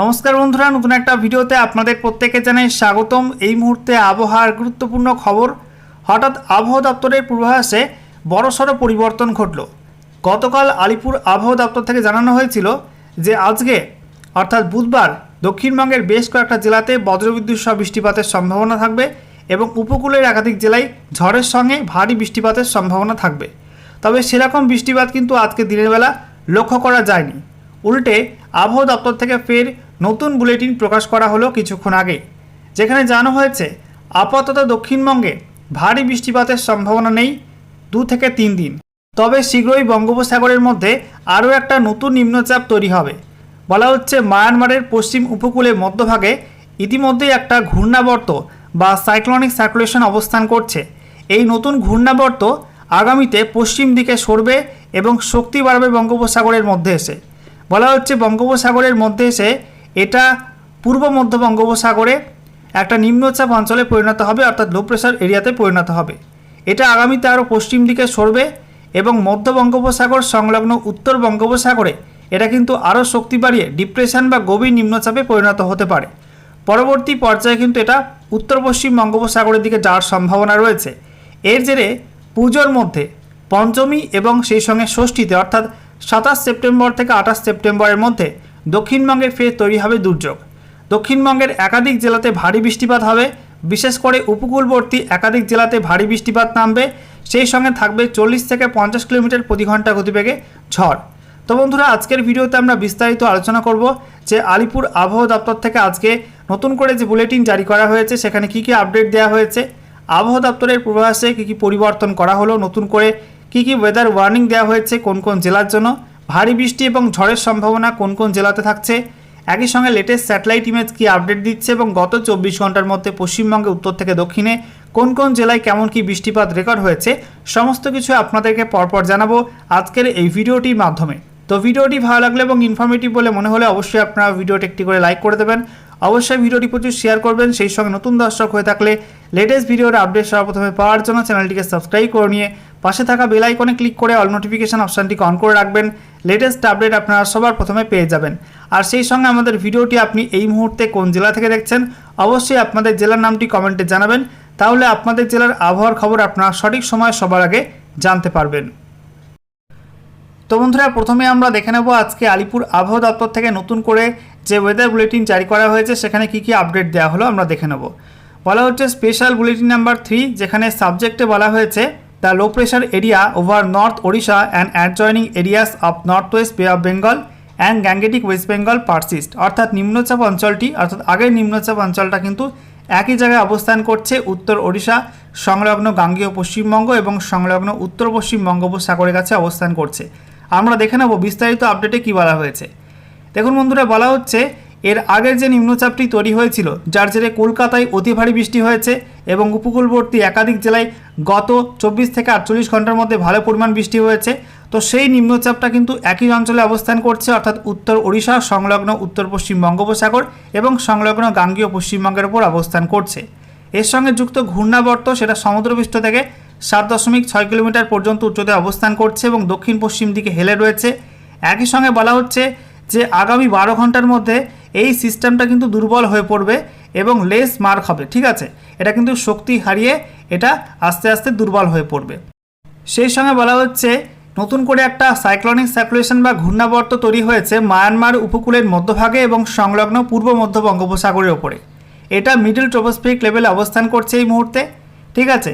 নমস্কার বন্ধুরা, নতুন একটা ভিডিওতে আপনাদের প্রত্যেকে জানাই স্বাগতম। এই মুহূর্তে আবহাওয়ার গুরুত্বপূর্ণ খবর, হঠাৎ আবহাওয়া দপ্তরের পূর্বাভাসে বড়সড় পরিবর্তন ঘটল। গতকাল আলিপুর আবহাওয়া দপ্তর থেকে জানানো হয়েছিল যে আজকে, অর্থাৎ বুধবার, দক্ষিণবঙ্গের বেশ কয়েকটা জেলাতে বজ্রবিদ্যুৎ সহ বৃষ্টিপাতের সম্ভাবনা থাকবে এবং উপকূলের একাধিক জেলায় ঝড়ের সঙ্গে ভারী বৃষ্টিপাতের সম্ভাবনা থাকবে। তবে সেরকম বৃষ্টিপাত কিন্তু আজকে দিনের বেলা লক্ষ্য করা যায়নি। উল্টে, আবহাওয়া দপ্তর থেকে ফের নতুন বুলেটিন প্রকাশ করা হলো কিছুক্ষণ আগে, যেখানে জানানো হয়েছে, আপাতত দক্ষিণবঙ্গে ভারী বৃষ্টিপাতের সম্ভাবনা নেই দু থেকে তিন দিন। তবে শীঘ্রই বঙ্গোপসাগরের মধ্যে আরও একটা নতুন নিম্নচাপ তৈরি হবে। বলা হচ্ছে, মায়ানমারের পশ্চিম উপকূলে মধ্যভাগে ইতিমধ্যেই একটা ঘূর্ণাবর্ত বা সাইক্লোনিক সার্কুলেশন অবস্থান করছে। এই নতুন ঘূর্ণাবর্ত আগামীতে পশ্চিম দিকে সরবে এবং শক্তি বাড়বে বঙ্গোপসাগরের মধ্যে এসে। বলা হচ্ছে, বঙ্গোপসাগরের মধ্যে এসে এটা পূর্ব মধ্য বঙ্গোপসাগরে একটা নিম্নচাপ অঞ্চলে পরিণত হবে, অর্থাৎ লো প্রেশার এরিয়াতে পরিণত হবে। এটা আগামীতে আরও পশ্চিম দিকে সরবে এবং মধ্য বঙ্গোপসাগর সংলগ্ন উত্তর বঙ্গোপসাগরে এটা কিন্তু আরও শক্তি বাড়িয়ে ডিপ্রেশন বা গভীর নিম্নচাপে পরিণত হতে পারে। পরবর্তী পর্যায়ে কিন্তু এটা উত্তর পশ্চিম বঙ্গোপসাগরের দিকে যাওয়ার সম্ভাবনা রয়েছে। এর জেরে পুজোর মধ্যে পঞ্চমী এবং সেই সঙ্গে ষষ্ঠীতে, অর্থাৎ সাতাশ সেপ্টেম্বর থেকে আঠাশ সেপ্টেম্বরের মধ্যে দক্ষিণবঙ্গে ফের তৈরি হবে দুর্যোগ। দক্ষিণবঙ্গের একাধিক জেলাতে ভারী বৃষ্টিপাত হবে। বিশেষ করে উপকূলবর্তী একাধিক জেলাতে ভারী বৃষ্টিপাত নামবে। সেই সঙ্গে থাকবে চল্লিশ থেকে পঞ্চাশ কিলোমিটার প্রতি ঘণ্টা গতিবেগে ঝড়। তো বন্ধুরা, আজকের ভিডিওতে আমরা বিস্তারিত আলোচনা করব যে আলিপুর আবহাওয়া দপ্তর থেকে আজকে নতুন করে যে বুলেটিন জারি করা হয়েছে, সেখানে কি কি আপডেট দেওয়া হয়েছে, আবহাওয়া দপ্তরের পূর্বাভাসে কী কী পরিবর্তন করা হলো, নতুন করে কি কি ওয়েদার ওয়ার্নিং দেওয়া হয়েছে, কোন কোন জেলার জন্য ভারী বৃষ্টি এবং ঝড়ের সম্ভাবনা কোন কোন জেলাতে থাকছে? একই সঙ্গে লেটেস্ট স্যাটেলাইট ইমেজ কি আপডেট দিচ্ছে এবং গত চব্বিশ ঘণ্টার মধ্যে পশ্চিমবঙ্গে, উত্তর থেকে দক্ষিণে কোন কোন জেলায় কেমন কি বৃষ্টিপাত রেকর্ড হয়েছে? সমস্ত কিছু আপনাদেরকে পরপর জানাব আজকের এই ভিডিওটির মাধ্যমে। তো ভিডিওটি ভালো লাগলে এবং ইনফরমেটিভ বলে মনে হলে অবশ্যই আপনারা ভিডিওটি একটি করে লাইক করে দেবেন। অবশ্যই ভিডিওটি প্রচুর শেয়ার করবেন। সেই সঙ্গে নতুন দর্শক হয়ে থাকলে লেটেস্ট ভিডিওর আপডেট সর্বপ্রথমে পাওয়ার জন্য চ্যানেলটিকে সাবস্ক্রাইব করে নিয়ে পাশে থাকা বেল আইকনে ক্লিক করে অল নোটিফিকেশন অপশানটিকে অন করে রাখবেন। লেটেস্ট আপডেট আপনারা সবার প্রথমে পেয়ে যাবেন। আর সেই সঙ্গে আমাদের ভিডিওটি আপনি এই মুহূর্তে কোন জেলা থেকে দেখছেন, অবশ্যই আপনাদের জেলার নামটি কমেন্টে জানাবেন। তাহলে আপনাদের জেলার আবহাওয়ার খবর আপনারা সঠিক সময় সবার আগে জানতে পারবেন। তো বন্ধুরা, প্রথমে আমরা দেখে নেব আজকে আলিপুর আবহাওয়া দপ্তর থেকে নতুন করে যে ওয়েদার বুলেটিন জারি করা হয়েছে, সেখানে কি কি আপডেট দেওয়া হলো আমরা দেখে নেব। বলা হচ্ছে স্পেশাল বুলেটিন নাম্বার থ্রি যেখানে সাবজেক্টে বলা হয়েছে the low pressure area over north Odisha and adjoining areas of north west Bay of Bengal and Gangetic West Bengal persist অর্থাৎ নিম্নচাপ অঞ্চলটি, অর্থাৎ আগের নিম্নচাপ অঞ্চলটা কিন্তু একই জায়গায় অবস্থান করছে উত্তর ওড়িশা সংলগ্ন গাঙ্গেয় পশ্চিমবঙ্গ এবং সংলগ্ন উত্তর পশ্চিম বঙ্গোপসাগরের কাছে অবস্থান করছে। আমরা দেখে নেব বিস্তারিত আপডেটে কী বলা হয়েছে। দেখুন বন্ধুরা, বলা হচ্ছে এর আগের যে নিম্নচাপটি তৈরি হয়েছিল, যার জেরে কলকাতায় অতি ভারী বৃষ্টি হয়েছে এবং উপকূলবর্তী একাধিক জেলায় গত চব্বিশ থেকে আটচল্লিশ ঘণ্টার মধ্যে ভালো পরিমাণ বৃষ্টি হয়েছে। তো সেই নিম্নচাপটা কিন্তু একই অঞ্চলে অবস্থান করছে, অর্থাৎ উত্তর ওড়িশা, সংলগ্ন উত্তর পশ্চিম বঙ্গোপসাগর এবং সংলগ্ন গাঙ্গীয় পশ্চিমবঙ্গের উপর অবস্থান করছে। এর সঙ্গে যুক্ত ঘূর্ণাবর্ত সেটা সমুদ্রপৃষ্ঠ থেকে সাত দশমিক ছয় কিলোমিটার পর্যন্ত উচ্চতে অবস্থান করছে এবং দক্ষিণ পশ্চিম দিকে হেলে রয়েছে। একই সঙ্গে বলা হচ্ছে যে আগামী বারো ঘণ্টার মধ্যে এই সিস্টেমটা কিন্তু দুর্বল হয়ে পড়বে এবং লেস মার্ক হবে, ঠিক আছে? এটা কিন্তু শক্তি হারিয়ে এটা আস্তে আস্তে দুর্বল হয়ে পড়বে। সেই সঙ্গে বলা হচ্ছে, নতুন করে একটা সাইক্লোনিক সার্কুলেশন বা ঘূর্ণাবর্ত তৈরি হয়েছে মায়ানমার উপকূলের মধ্যভাগে এবং সংলগ্ন পূর্ব মধ্য বঙ্গোপসাগরের ওপরে। এটা মিডল ট্রোপোস্ফিরিক লেভেলে অবস্থান করছে এই মুহূর্তে, ঠিক আছে?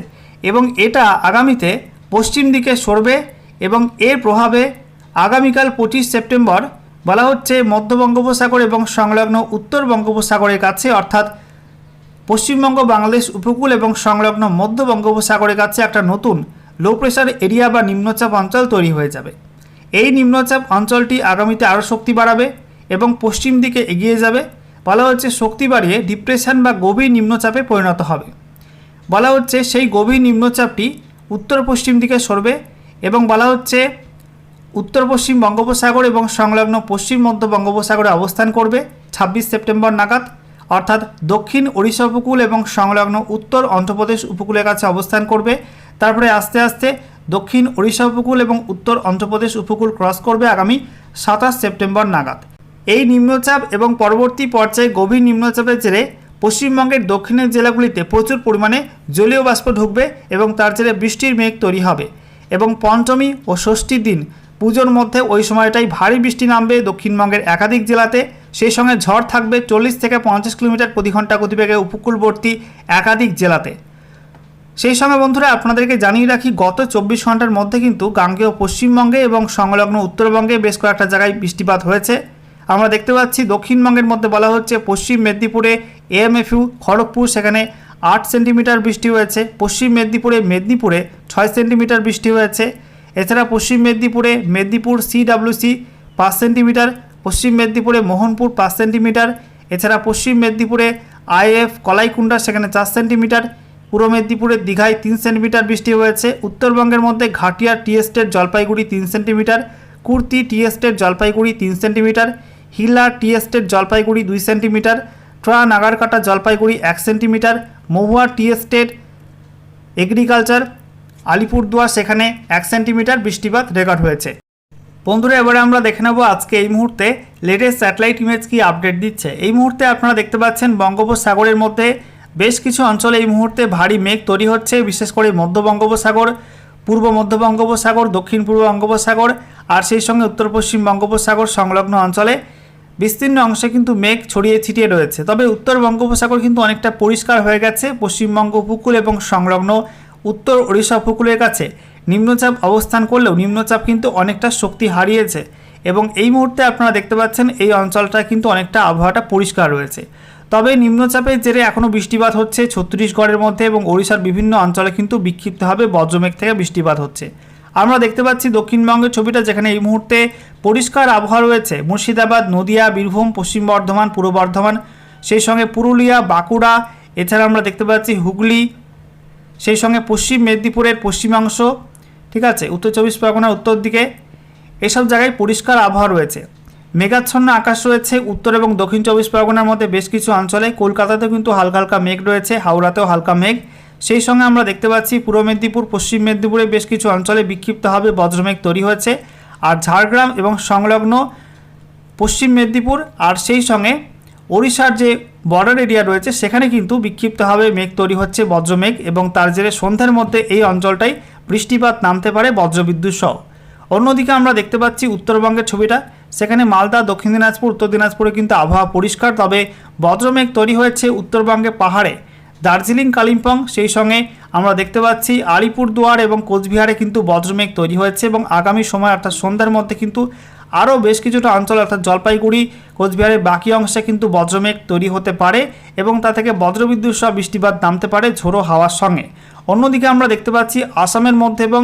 এবং এটা আগামীতে পশ্চিম দিকে সরবে এবং এর প্রভাবে আগামীকাল পঁচিশ সেপ্টেম্বর বলা হচ্ছে মধ্য বঙ্গোপসাগর এবং সংলগ্ন উত্তর বঙ্গোপসাগরের কাছে, অর্থাৎ পশ্চিমবঙ্গ বাংলাদেশ, উপকূল এবং সংলগ্ন মধ্য বঙ্গোপসাগরের কাছে একটা নতুন লো প্রেশার এরিয়া বা নিম্নচাপ অঞ্চল তৈরি হয়ে যাবে। এই নিম্নচাপ অঞ্চলটি আগামীতে আরও শক্তি বাড়াবে এবং পশ্চিম দিকে এগিয়ে যাবে। বলা হচ্ছে শক্তি বাড়িয়ে ডিপ্রেশন বা গভীর নিম্নচাপে পরিণত হবে। বলা হচ্ছে সেই গভীর নিম্নচাপটি উত্তর পশ্চিম দিকে সরবে এবং বলা হচ্ছে উত্তর পশ্চিম বঙ্গোপসাগর এবং সংলগ্ন পশ্চিম মধ্য বঙ্গোপসাগরে অবস্থান করবে ছাব্বিশ সেপ্টেম্বর নাগাদ। অর্থাৎ দক্ষিণ ওড়িশা উপকূল এবং সংলগ্ন উত্তর অন্ধ্রপ্রদেশ উপকূলের কাছে অবস্থান করবে। তারপরে আস্তে আস্তে দক্ষিণ ওড়িশা উপকূল এবং উত্তর অন্ধ্রপ্রদেশ উপকূল ক্রস করবে আগামী সাতাশ সেপ্টেম্বর নাগাদ। এই নিম্নচাপ এবং পরবর্তী পর্যায়ে গভীর নিম্নচাপের জেরে পশ্চিমবঙ্গের দক্ষিণের জেলাগুলিতে প্রচুর পরিমাণে জলীয় বাষ্প ঢুকবে এবং তার জেরে বৃষ্টির মেঘ তৈরি হবে এবং পঞ্চমী ও ষষ্ঠীর দিন পুজোর মধ্যে ওই সময়টাই ভারী বৃষ্টি নামবে দক্ষিণবঙ্গের একাধিক জেলাতে। সেই সঙ্গে ঝড় থাকবে চল্লিশ থেকে পঞ্চাশ কিলোমিটার প্রতি ঘণ্টা গতিবেগে উপকূলবর্তী একাধিক জেলাতে। সেই সঙ্গে বন্ধুরা আপনাদেরকে জানিয়ে রাখি, গত চব্বিশ ঘণ্টার মধ্যে কিন্তু গাঙ্গেয় পশ্চিমবঙ্গে এবং সংলগ্ন উত্তরবঙ্গে বেশ কয়েকটা জায়গায় বৃষ্টিপাত হয়েছে। আমরা দেখতে পাচ্ছি, দক্ষিণবঙ্গের মধ্যে বলা হচ্ছে পশ্চিম মেদিনীপুরে এএমএফইউ, খড়গপুর সেখানে আট সেন্টিমিটার বৃষ্টি হয়েছে। পশ্চিম মেদিনীপুরে মেদিনীপুরে ছয় সেন্টিমিটার বৃষ্টি হয়েছে। এছাড়া পশ্চিম মেদিনীপুরে মেদিনীপুর সিডাব্লিউসি পাঁচ সেন্টিমিটার, পশ্চিম মেদিনীপুরে মোহনপুর পাঁচ সেন্টিমিটার, এছাড়া পশ্চিম মেদিনীপুরে আইএফ কলাইকুণ্ডা সেখানে চার সেন্টিমিটার, পূর্ব মেদিনীপুরের দীঘায় তিন সেন্টিমিটার বৃষ্টি হয়েছে, উত্তরবঙ্গের মধ্যে ঘাটিয়া টি এস্টেট জলপাইগুড়ি তিন centimetre, Kurti tea estate Jalpaiguri তিন centimetre Hila tea estate Jalpaiguri দুই সেন্টিমিটার ট্রা নাগারকাটা জলপাইগুড়ি এক centimetre, Mahua tea estate agriculture Alipurduar, সেখানে এক সেন্টিমিটার বৃষ্টিপাত রেকর্ড হয়েছে। বন্ধুরা, এবারে আমরা দেখে নেব আজকে এই মুহূর্তে লেটেস্ট স্যাটেলাইট ইমেজ কি আপডেট দিচ্ছে। এই মুহূর্তে আপনারা দেখতে পাচ্ছেন বঙ্গোপসাগরের মধ্যে বেশ কিছু অঞ্চলে এই মুহূর্তে ভারী মেঘ তৈরি হচ্ছে, বিশেষ করে মধ্য বঙ্গোপসাগর, পূর্ব মধ্য বঙ্গোপসাগর, দক্ষিণ পূর্ব বঙ্গোপসাগর আর সেই সঙ্গে উত্তর পশ্চিম বঙ্গোপসাগর সংলগ্ন অঞ্চলে বিস্তীর্ণ অংশে কিন্তু মেঘ ছড়িয়ে ছিটিয়ে রয়েছে। তবে উত্তর বঙ্গোপসাগর কিন্তু অনেকটা পরিষ্কার হয়ে গেছে, পশ্চিমবঙ্গ উপকূল এবং সংলগ্ন উত্তর ওড়িশা উপকূলের কাছে। নিম্নচাপ অবস্থান করলেও নিম্নচাপ কিন্তু অনেকটা শক্তি হারিয়েছে এবং এই মুহূর্তে আপনারা দেখতে পাচ্ছেন এই অঞ্চলটা কিন্তু অনেকটা আবহাওয়াটা পরিষ্কার রয়েছে। তবে নিম্নচাপের জেরে এখনও বৃষ্টিপাত হচ্ছে ছত্তিশগড়ের মধ্যে এবং ওড়িশার বিভিন্ন অঞ্চলে কিন্তু বিক্ষিপ্তভাবে বজ্রমেঘ থেকে বৃষ্টিপাত হচ্ছে। আমরা দেখতে পাচ্ছি দক্ষিণবঙ্গের ছবিটা যেখানে এই মুহূর্তে পরিষ্কার আবহাওয়া রয়েছে। মুর্শিদাবাদ, নদিয়া, বীরভূম, পশ্চিম বর্ধমান, পূর্ব বর্ধমান, সেই সঙ্গে পুরুলিয়া, বাঁকুড়া, এছাড়া আমরা দেখতে পাচ্ছি হুগলি সেই সঙ্গে পশ্চিম মেদিনীপুরের পশ্চিমাংশ, ঠিক আছে, উত্তর চব্বিশ পরগনার উত্তর দিকে, এসব জায়গায় পরিষ্কার আবহাওয়া রয়েছে। মেঘাচ্ছন্ন আকাশ রয়েছে উত্তর এবং দক্ষিণ চব্বিশ পরগনার মধ্যে বেশ কিছু অঞ্চলে। কলকাতাতেও কিন্তু হালকা হালকা মেঘ রয়েছে, হাওড়াতেও হালকা মেঘ। সেই সঙ্গে আমরা দেখতে পাচ্ছি পূর্ব মেদিনীপুর, পশ্চিম মেদিনীপুরে বেশ কিছু অঞ্চলে বিক্ষিপ্তভাবে বজ্রমেঘ তৈরি হয়েছে। আর ঝাড়গ্রাম এবং সংলগ্ন পশ্চিম মেদিনীপুর, আর সেই সঙ্গে ওড়িশার যে বর্ডার এরিয়া রয়েছে, সেখানে কিন্তু বিক্ষিপ্তভাবে মেঘ তৈরি হচ্ছে, বজ্রমেঘ, এবং তার জেরে সন্ধ্যার মধ্যে এই অঞ্চলটাই বৃষ্টিপাত নামতে পারে বজ্রবিদ্যুৎ সহ। অন্যদিকে আমরা দেখতে পাচ্ছি উত্তরবঙ্গের ছবিটা, সেখানে মালদা, দক্ষিণ দিনাজপুর, উত্তর দিনাজপুরে কিন্তু আবহাওয়া পরিষ্কার, তবে বজ্রমেঘ তৈরি হয়েছে উত্তরবঙ্গে পাহাড়ে। দার্জিলিং, কালিম্পং, সেই সঙ্গে আমরা দেখতে পাচ্ছি আলিপুরদুয়ার এবং কোচবিহারে কিন্তু বজ্রমেঘ তৈরি হয়েছে এবং আগামী সময় অর্থাৎ সন্ধ্যার মধ্যে কিন্তু আরও বেশ কিছুটা অঞ্চল, অর্থাৎ জলপাইগুড়ি, কোচবিহারের বাকি অংশে কিন্তু বজ্রমেঘ তৈরি হতে পারে এবং তা থেকে বজ্রবিদ্যুৎ সহ বৃষ্টিপাত নামতে পারে ঝোড়ো হাওয়ার সঙ্গে। অন্যদিকে আমরা দেখতে পাচ্ছি আসামের মধ্যে এবং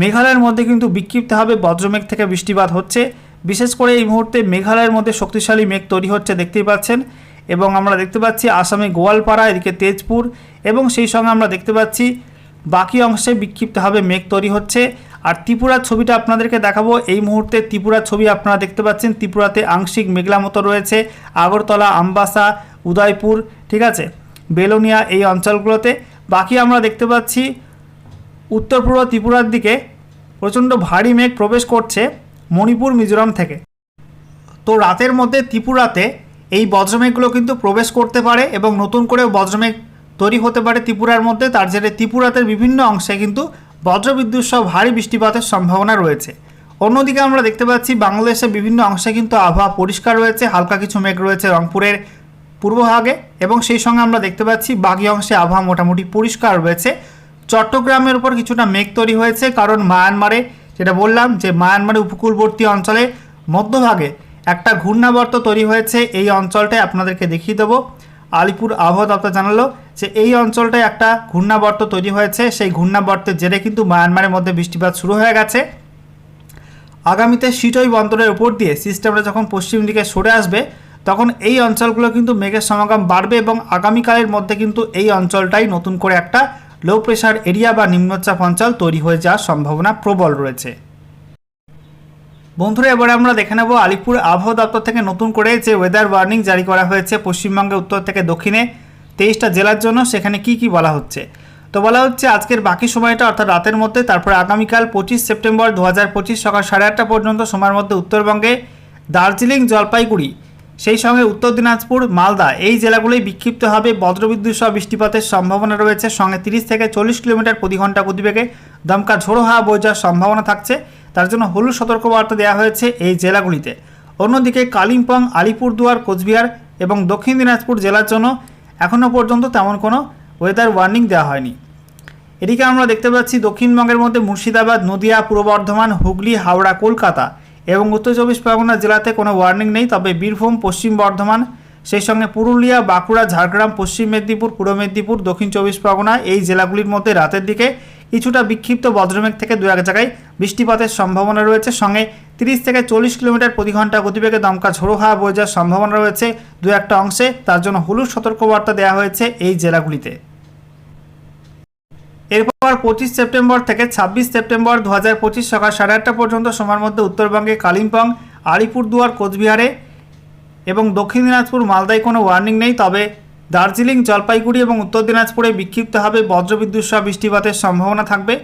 মেঘালয়ের মধ্যে কিন্তু বিক্ষিপ্তভাবে বজ্রমেঘ থেকে বৃষ্টিপাত হচ্ছে। বিশেষ করে এই মুহূর্তে মেঘালয়ের মধ্যে শক্তিশালী মেঘ তৈরি হচ্ছে দেখতেই পাচ্ছেন এবং আমরা দেখতে পাচ্ছি আসামে গোয়ালপাড়া, এদিকে তেজপুর এবং সেই সঙ্গে আমরা দেখতে পাচ্ছি বাকি অংশে বিক্ষিপ্তভাবে মেঘ তৈরি হচ্ছে। আর ত্রিপুরার ছবিটা আপনাদেরকে দেখাবো। এই মুহূর্তে ত্রিপুরার ছবি আপনারা দেখতে পাচ্ছেন। ত্রিপুরাতে আংশিক মেঘলা মতো রয়েছে। আগরতলা, আমবাসা, উদয়পুর, ঠিক আছে? বেলোনিয়া এই অঞ্চলগুলোতে। বাকি আমরা দেখতে পাচ্ছি, উত্তর পূর্ব ত্রিপুরার দিকে প্রচণ্ড ভারী মেঘ প্রবেশ করছে মণিপুর, মিজোরাম থেকে। তো রাতের মধ্যে ত্রিপুরাতে এই বজ্রমেঘগুলো কিন্তু প্রবেশ করতে পারে এবং নতুন করে বজ্রমেঘ তৈরি হতে পারে ত্রিপুরার মধ্যে। তার জেরে ত্রিপুরাতে বিভিন্ন অংশে কিন্তু বজ্রবিদ্যুৎ সহ ভারী বৃষ্টিপাতের সম্ভাবনা রয়েছে। অন্যদিকে আমরা দেখতে পাচ্ছি, বাংলাদেশের বিভিন্ন অংশে কিন্তু আবহাওয়া পরিষ্কার রয়েছে, হালকা কিছু মেঘ রয়েছে রংপুরের পূর্বভাগে এবং সেই সঙ্গে আমরা দেখতে পাচ্ছি, বাকি অংশে আবহাওয়া মোটামুটি পরিষ্কার রয়েছে। চট্টগ্রামের উপর কিছুটা মেঘ তৈরি হয়েছে, কারণ মায়ানমারে যেটা বললাম যে মায়ানমারের উপকূলবর্তী অঞ্চলে মধ্যভাগে একটা ঘূর্ণাবর্ত তৈরি হয়েছে। এই অঞ্চলটায় আপনাদেরকে দেখিয়ে দেবো। আলিপুর আবহাওয়া দপ্তর জানালো যে এই অঞ্চলটায় একটা ঘূর্ণাবর্ত তৈরি হয়েছে। সেই ঘূর্ণাবর্তের জেরে কিন্তু মায়ানমারের মধ্যে বৃষ্টিপাত শুরু হয়ে গেছে। আগামীতে সিটই বন্দরের উপর দিয়ে সিস্টেমটা যখন পশ্চিম দিকে সরে আসবে, তখন এই অঞ্চলগুলো কিন্তু মেঘের সমাগম বাড়বে এবং আগামীকালের মধ্যে কিন্তু এই অঞ্চলটাই নতুন করে একটা লো প্রেশার এরিয়া বা নিম্নচাপ অঞ্চল তৈরি হয়ে যাওয়ার সম্ভাবনা প্রবল রয়েছে। বন্ধুরা, এবারে আমরা দেখে নেব আলিপুর আবহাওয়া দপ্তর থেকে নতুন করে যে ওয়েদার ওয়ার্নিং জারি করা হয়েছে পশ্চিমবঙ্গের উত্তর থেকে দক্ষিণে তেইশটা জেলার জন্য, সেখানে কি কি বলা হচ্ছে? তো বলা হচ্ছে আজকের বাকি সময়টা, অর্থাৎ রাতের মধ্যে, তারপর আগামীকাল পঁচিশ সেপ্টেম্বর দু হাজার পঁচিশ সকাল সাড়ে আটটা পর্যন্ত, সময়ের মধ্যে উত্তরবঙ্গে দার্জিলিং, জলপাইগুড়ি সেই সঙ্গে উত্তর দিনাজপুর, মালদা এই জেলাগুলোই বিক্ষিপ্তভাবে বজ্রবিদ্যুৎ সহ বৃষ্টিপাতের সম্ভাবনা রয়েছে। সঙ্গে তিরিশ থেকে চল্লিশ কিলোমিটার প্রতি ঘণ্টা গতিবেগে দমকা ঝোড়ো হাওয়া বয়ে যাওয়ার সম্ভাবনা থাকছে। তার জন্য হলুদ সতর্কবার্তা দেওয়া হয়েছে এই জেলাগুলিতে। অন্যদিকে কালিম্পং, আলিপুরদুয়ার, কোচবিহার এবং দক্ষিণ দিনাজপুর জেলার জন্য এখনও পর্যন্ত তেমন কোনো ওয়েদার ওয়ার্নিং দেওয়া হয়নি। এদিকে আমরা দেখতে পাচ্ছি দক্ষিণবঙ্গের মধ্যে মুর্শিদাবাদ, নদিয়া, পূর্ব বর্ধমান, হুগলি, হাওড়া, কলকাতা এবং উত্তর চব্বিশ পরগনা জেলাতে কোনো ওয়ার্নিং নেই, তবে বীরভূম, পশ্চিম বর্ধমান, সেই সঙ্গে পুরুলিয়া, বাঁকুড়া, ঝাড়গ্রাম, পশ্চিম মেদিনীপুর, পূর্ব মেদিনীপুর, দক্ষিণ চব্বিশ পরগনা এই জেলাগুলির মধ্যে রাতের দিকে কিছুটা বিক্ষিপ্ত বজ্রমেঘ থেকে দু এক জায়গায় বৃষ্টিপাতের সম্ভাবনা রয়েছে। সঙ্গে তিরিশ থেকে চল্লিশ কিলোমিটার প্রতি ঘণ্টা গতিবেগে দমকা ঝোড়ো হাওয়া বয়ে যাওয়ার সম্ভাবনা রয়েছে দু একটা অংশে। তার জন্য হলুদ সতর্কবার্তা দেওয়া হয়েছে এই জেলাগুলিতে। এরপর পঁচিশ সেপ্টেম্বর থেকে ছাব্বিশ সেপ্টেম্বর দু হাজার পঁচিশ সকাল সাড়ে আটটা পর্যন্ত সময়ের মধ্যে উত্তরবঙ্গে কালিম্পং, আলিপুরদুয়ার, কোচবিহারে এবং দক্ষিণ দিনাজপুর, মালদায় কোনো ওয়ার্নিং নেই। তবে দার্জিলিং, জলপাইগুড়ি এবং উত্তর দিনাজপুরে বিক্ষিপ্তভাবে বজ্রবিদ্যুৎ সহ বৃষ্টিপাতের সম্ভাবনা থাকবে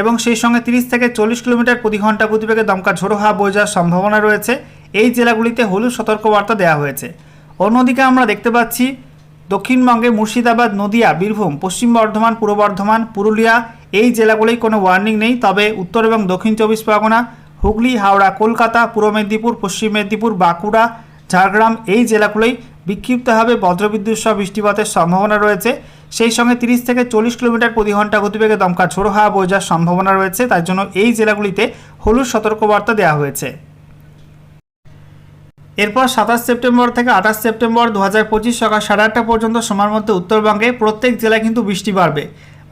এবং সেই সঙ্গে তিরিশ থেকে চল্লিশ কিলোমিটার প্রতি ঘণ্টা গতিবেগে দমকা ঝোড়ো হাওয়া বয়ে যাওয়ার সম্ভাবনা রয়েছে। এই জেলাগুলিতে হলুদ সতর্কবার্তা দেওয়া হয়েছে। অন্যদিকে আমরা দেখতে পাচ্ছি দক্ষিণবঙ্গে মুর্শিদাবাদ, নদিয়া, বীরভূম, পশ্চিম বর্ধমান, পূর্ব বর্ধমান, পুরুলিয়া, এই জেলাগুলোই কোনো ওয়ার্নিং নেই। তবে উত্তর এবং দক্ষিণ চব্বিশ পরগনা, হুগলি, হাওড়া, কলকাতা, পূর্ব মেদিনীপুর, পশ্চিম মেদিনীপুর, বাঁকুড়া, ঝাড়গ্রাম এই জেলাগুলোই বিক্ষিপ্তভাবে বজ্রবিদ্যুৎ সহ বৃষ্টিপাতের সম্ভাবনা রয়েছে। সেই সঙ্গে তিরিশ থেকে চল্লিশ কিলোমিটার প্রতি ঘণ্টা গতিবেগে দমকা ঝোড়ো হাওয়া বয়ে যাওয়ার সম্ভাবনা রয়েছে। তার জন্য এই জেলাগুলিতে হলুদ সতর্কবার্তা দেওয়া হয়েছে। এরপর সাতাশ সেপ্টেম্বর থেকে আঠাশ সেপ্টেম্বর দু হাজার পঁচিশ সকাল সাড়ে আটটা পর্যন্ত সময়ের মধ্যে উত্তরবঙ্গে প্রত্যেক জেলায় কিন্তু বৃষ্টি বাড়বে।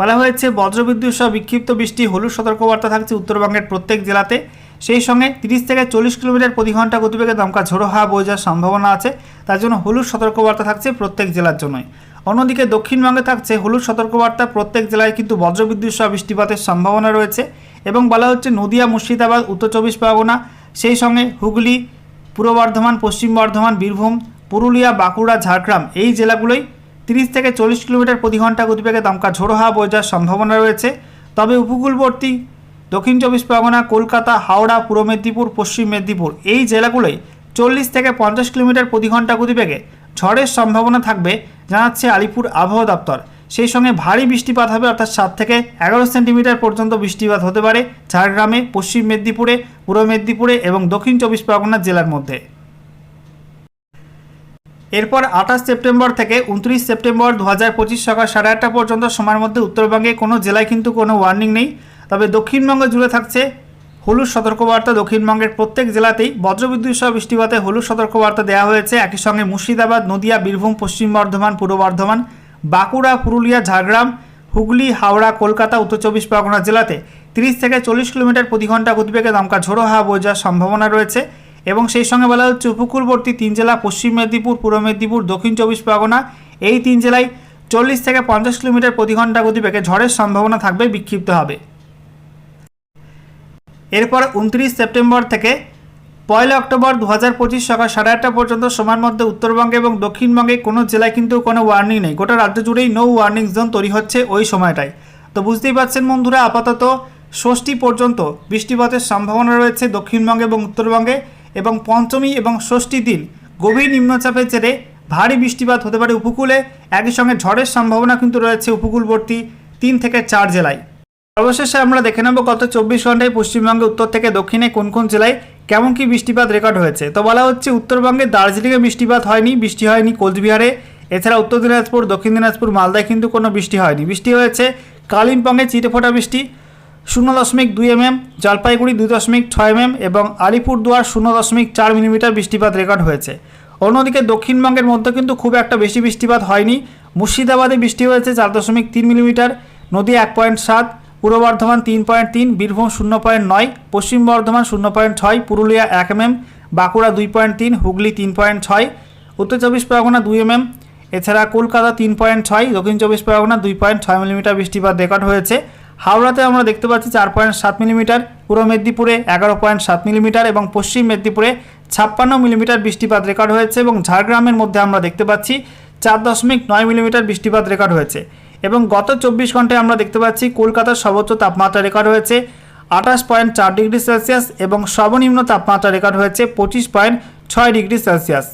বলা হয়েছে, বজ্রবিদ্যুৎ সহ বিক্ষিপ্ত বৃষ্টি, হলুদ সতর্কবার্তা থাকছে উত্তরবঙ্গের প্রত্যেক জেলাতে। সেই সঙ্গে তিরিশ থেকে চল্লিশ কিলোমিটার প্রতি ঘণ্টা গতিবেগে দমকা ঝোড়ো হাওয়া বয়ে যাওয়ার সম্ভাবনা আছে। তার জন্য হলুদ সতর্কবার্তা থাকছে প্রত্যেক জেলার জন্যই। অন্যদিকে দক্ষিণবঙ্গে থাকছে হলুদ সতর্কবার্তা, প্রত্যেক জেলায় কিন্তু বজ্রবিদ্যুৎ সহ বৃষ্টিপাতের সম্ভাবনা রয়েছে। এবং বলা হচ্ছে, নদিয়া, মুর্শিদাবাদ, উত্তর চব্বিশ পরগনা, সেই সঙ্গে হুগলি পূর্ব বর্ধমান, পশ্চিম বর্ধমান, বীরভূম, পুরুলিয়া, বাঁকুড়া, ঝাড়গ্রাম এই জেলাগুলোই তিরিশ থেকে চল্লিশ কিলোমিটার প্রতি ঘণ্টা গতিবেগে দমকা ঝোড়ো হাওয়া বয়ে সম্ভাবনা রয়েছে। তবে উপকূলবর্তী দক্ষিণ চব্বিশ পরগনা, কলকাতা, হাওড়া, পূর্ব মেদিনীপুর, পশ্চিম মেদিনীপুর এই জেলাগুলোই চল্লিশ থেকে পঞ্চাশ কিলোমিটার প্রতি ঘণ্টা গতিবেগে ঝড়ের সম্ভাবনা থাকবে, জানাচ্ছে আলিপুর আবহাওয়া দপ্তর। সেই সঙ্গে ভারী বৃষ্টিপাত হবে অর্থাৎ সাত থেকে এগারো সেন্টিমিটার পর্যন্ত বৃষ্টিপাত হতে পারে ঝাড়গ্রামে, পশ্চিম মেদিনীপুরে, পূর্ব মেদিনীপুরে এবং দক্ষিণ চব্বিশ পরগনা জেলার মধ্যে। এরপর আঠাশ সেপ্টেম্বর থেকে উনত্রিশ সেপ্টেম্বর দু হাজার পঁচিশ সকাল সাড়ে আটটা পর্যন্ত সময়ের মধ্যে উত্তরবঙ্গে কোনো জেলায় কিন্তু কোনো ওয়ার্নিং নেই। তবে দক্ষিণবঙ্গ জুড়ে থাকছে হলুদ সতর্কবার্তা। দক্ষিণবঙ্গের প্রত্যেক জেলাতেই বজ্রবিদ্যুৎ সহ বৃষ্টিপাতে হলুদ সতর্কবার্তা দেওয়া হয়েছে। একই সঙ্গে মুর্শিদাবাদ, নদিয়া, বীরভূম, পশ্চিম বর্ধমান, পূর্ব বর্ধমান বাঁকুড়া, পুরুলিয়া, ঝাড়গ্রাম, হুগলি, হাওড়া, কলকাতা, উত্তর চব্বিশ পরগনা জেলাতে তিরিশ থেকে চল্লিশ কিলোমিটার প্রতি ঘণ্টা গতিবেগে দমকা ঝোড়ো হাওয়া বয়ে যাওয়ার সম্ভাবনা রয়েছে এবং সেই সঙ্গে বলা হচ্ছে উপকূলবর্তী তিন জেলা, পশ্চিম মেদিনীপুর, পূর্ব মেদিনীপুর, দক্ষিণ চব্বিশ পরগনা, এই তিন জেলায় চল্লিশ থেকে পঞ্চাশ কিলোমিটার প্রতি ঘণ্টা গতিবেগে ঝড়ের সম্ভাবনা থাকবে, বিক্ষিপ্ত হবে। এরপর উনত্রিশ সেপ্টেম্বর থেকে পয়লা অক্টোবর দু হাজার পঁচিশ সকাল সাড়ে আটটা পর্যন্ত সময়ের মধ্যে উত্তরবঙ্গে এবং দক্ষিণবঙ্গে কোনো জেলায় কিন্তু কোনো ওয়ার্নিং নেই। গোটা রাজ্য জুড়েই নো ওয়ার্নিং জোন তৈরি হচ্ছে ওই সময়টায়। তো বুঝতেই পারছেন বন্ধুরা, আপাতত ষষ্ঠী পর্যন্ত বৃষ্টিপাতের সম্ভাবনা রয়েছে দক্ষিণবঙ্গে এবং উত্তরবঙ্গে এবং পঞ্চমী এবং ষষ্ঠী দিন গভীর নিম্নচাপের জেরে ভারী বৃষ্টিপাত হতে পারে উপকূলে। একই সঙ্গে ঝড়ের সম্ভাবনা কিন্তু রয়েছে উপকূলবর্তী তিন থেকে চার জেলায়। অবশেষে আমরা দেখে নেব গত চব্বিশ ঘন্টায় পশ্চিমবঙ্গে, উত্তর থেকে দক্ষিণে কোন কোন জেলায় কেমন কি বৃষ্টিপাত রেকর্ড হয়েছে? তো বলা হচ্ছে উত্তরবঙ্গে দার্জিলিংয়ে বৃষ্টিপাত হয়নি, বৃষ্টি হয়নি কোচবিহারে। এছাড়া উত্তর দিনাজপুর, দক্ষিণ দিনাজপুর, মালদায় কিন্তু কোনো বৃষ্টি হয়নি। বৃষ্টি হয়েছে কালিম্পংয়ে চিটেফোঁটা বৃষ্টি, শূন্য দশমিক দুই এমএম, জলপাইগুড়ি দুই দশমিক ছয় এমএম এবং আলিপুরদুয়ার শূন্য দশমিক চার মিলিমিটার বৃষ্টিপাত রেকর্ড হয়েছে। অন্যদিকে দক্ষিণবঙ্গের মধ্যে কিন্তু খুব একটা বেশি বৃষ্টিপাত হয়নি। মুর্শিদাবাদে বৃষ্টি হয়েছে চার দশমিক তিন মিলিমিটার, নদী এক পয়েন্ট সাত পূর্ব বর্ধমান তিন পয়েন্ট তিন, বীরভূম শূন্য পয়েন্ট নয়, পশ্চিম বর্ধমান শূন্য পয়েন্ট ছয়, পুরুলিয়া এক এমএম বাঁকুড়া দুই পয়েন্ট তিন, হুগলি তিন পয়েন্ট ছয়, উত্তর চব্বিশ পরগনা দুই এমএম এছাড়া কলকাতা তিন পয়েন্ট ছয়, দক্ষিণ চব্বিশ পরগনা দুই পয়েন্ট ছয় মিলিমিটার বৃষ্টিপাত রেকর্ড হয়েছে। হাওড়াতে আমরা দেখতে পাচ্ছি চার পয়েন্ট সাত মিলিমিটার, পূর্ব মেদিনীপুরে এগারো পয়েন্ট সাত মিলিমিটার এবং পশ্চিম মেদিনীপুরে ছাপ্পান্ন মিলিমিটার বৃষ্টিপাত রেকর্ড হয়েছে এবং ঝাড়গ্রামের মধ্যে আমরা দেখতে পাচ্ছি চার দশমিক নয় মিলিমিটার বৃষ্টিপাত রেকর্ড হয়েছে। এবং গত চব্বিশ ঘন্টায় আমরা দেখতে পাচ্ছি কলকাতার সর্বোচ্চ তাপমাত্রা রেকর্ড হয়েছে আঠাশ পয়েন্ট চার ডিগ্রি সেলসিয়াস এবং সর্বনিম্ন তাপমাত্রা রেকর্ড হয়েছে পঁচিশ পয়েন্ট ছয় ডিগ্রি সেলসিয়াস।